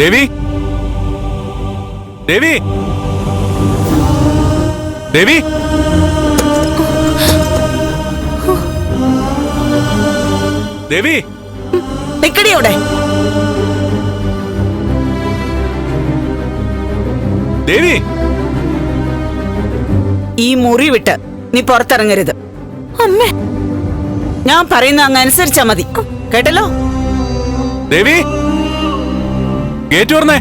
ദേവി? ദേവി? ദേവി? ദേവി? നിക്കടി അവിടെ. ദേവി? ഈ മുറി വിട്ട് നീ പുറത്തിറങ്ങരുത്. അമ്മേ ഞാൻ പറയുന്ന അങ്ങ് അനുസരിച്ചാ മതി. കേട്ടല്ലോ? ദേവി? ഗേറ്റ് തുറന്നേ.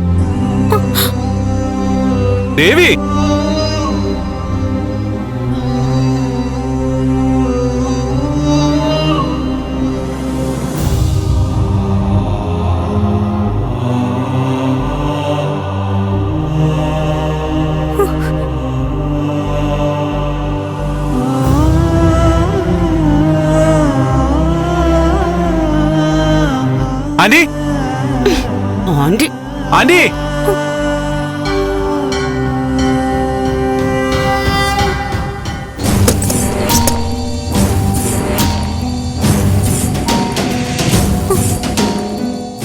ദേവി. ആന്റി. ആന്റി. ആന്റി.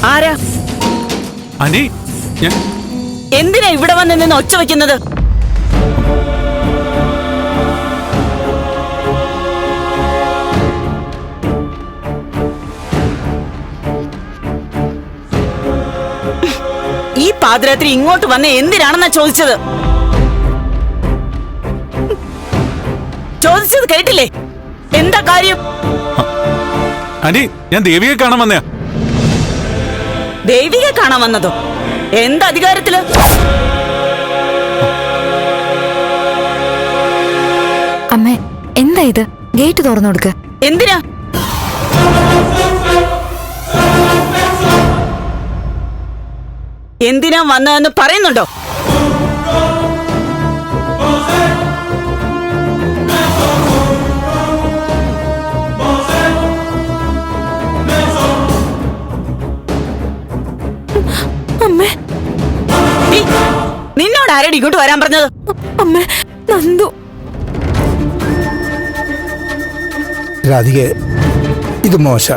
ആരാ? ആന്റി ഞാൻ എന്തിനാ ഇവിടെ വന്ന് നിന്ന് ഒച്ച വെക്കുന്നത്? ഈ പാതിരാത്രി ഇങ്ങോട്ട് വന്ന എന്തിനാണെന്നാ ചോദിച്ചത്? ചോദിച്ചത് കേട്ടില്ലേ? എന്താ കാര്യം? ആന്റി ഞാൻ ദേവിയെ കാണാൻ വന്നയാ. ദേവിയെ കാണാൻ വന്നതോ? എന്താ അധികാരത്തിൽ? അമ്മേ എന്താ ഇത്? ഗേറ്റ് തുറന്നു കൊടുക്ക. എന്തിനാ? എന്തിനാ വന്നതെന്ന് പറയുന്നുണ്ടോ? അമ്മേ. നിന്നോട് ആരടി ഇങ്ങോട്ട് വരാൻ പറഞ്ഞത്? അമ്മേ നന്ദു. രാധികെ ഇത് മോശ.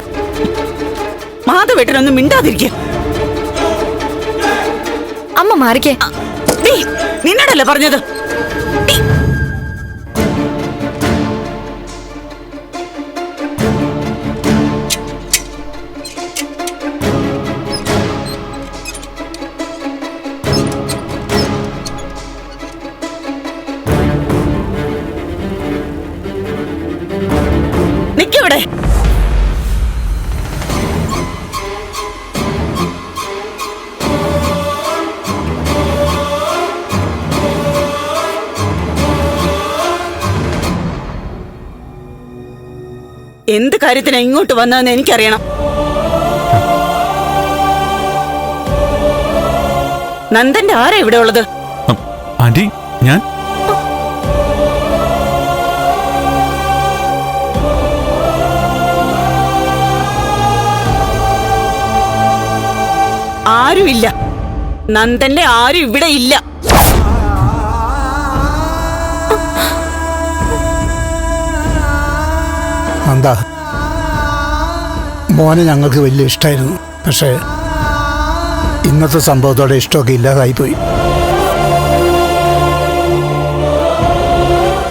മാധവേട്ടനൊന്നും മിണ്ടാതിരിക്കുക. അമ്മ മാറിക്കേ. നിന്നോടല്ലേ പറഞ്ഞത്? നിക്കവിടെ എന്ത് കാര്യത്തിനാ ഇങ്ങോട്ട് വന്നതെന്ന് എനിക്കറിയണം. നന്ദന്റെ ആരാ ഇവിടെ ഉള്ളത്? ആന്റി ഞാൻ. ആരുമില്ല. നന്ദന്റെ ആരും ഇവിടെ ഇല്ല. നന്ദ മോനെ ഞങ്ങൾക്ക് വലിയ ഇഷ്ടമായിരുന്നു പക്ഷേ ഇന്നത്തെ സംഭവത്തോടെ ഇഷ്ടമൊക്കെ ഇല്ലാതായിപ്പോയി.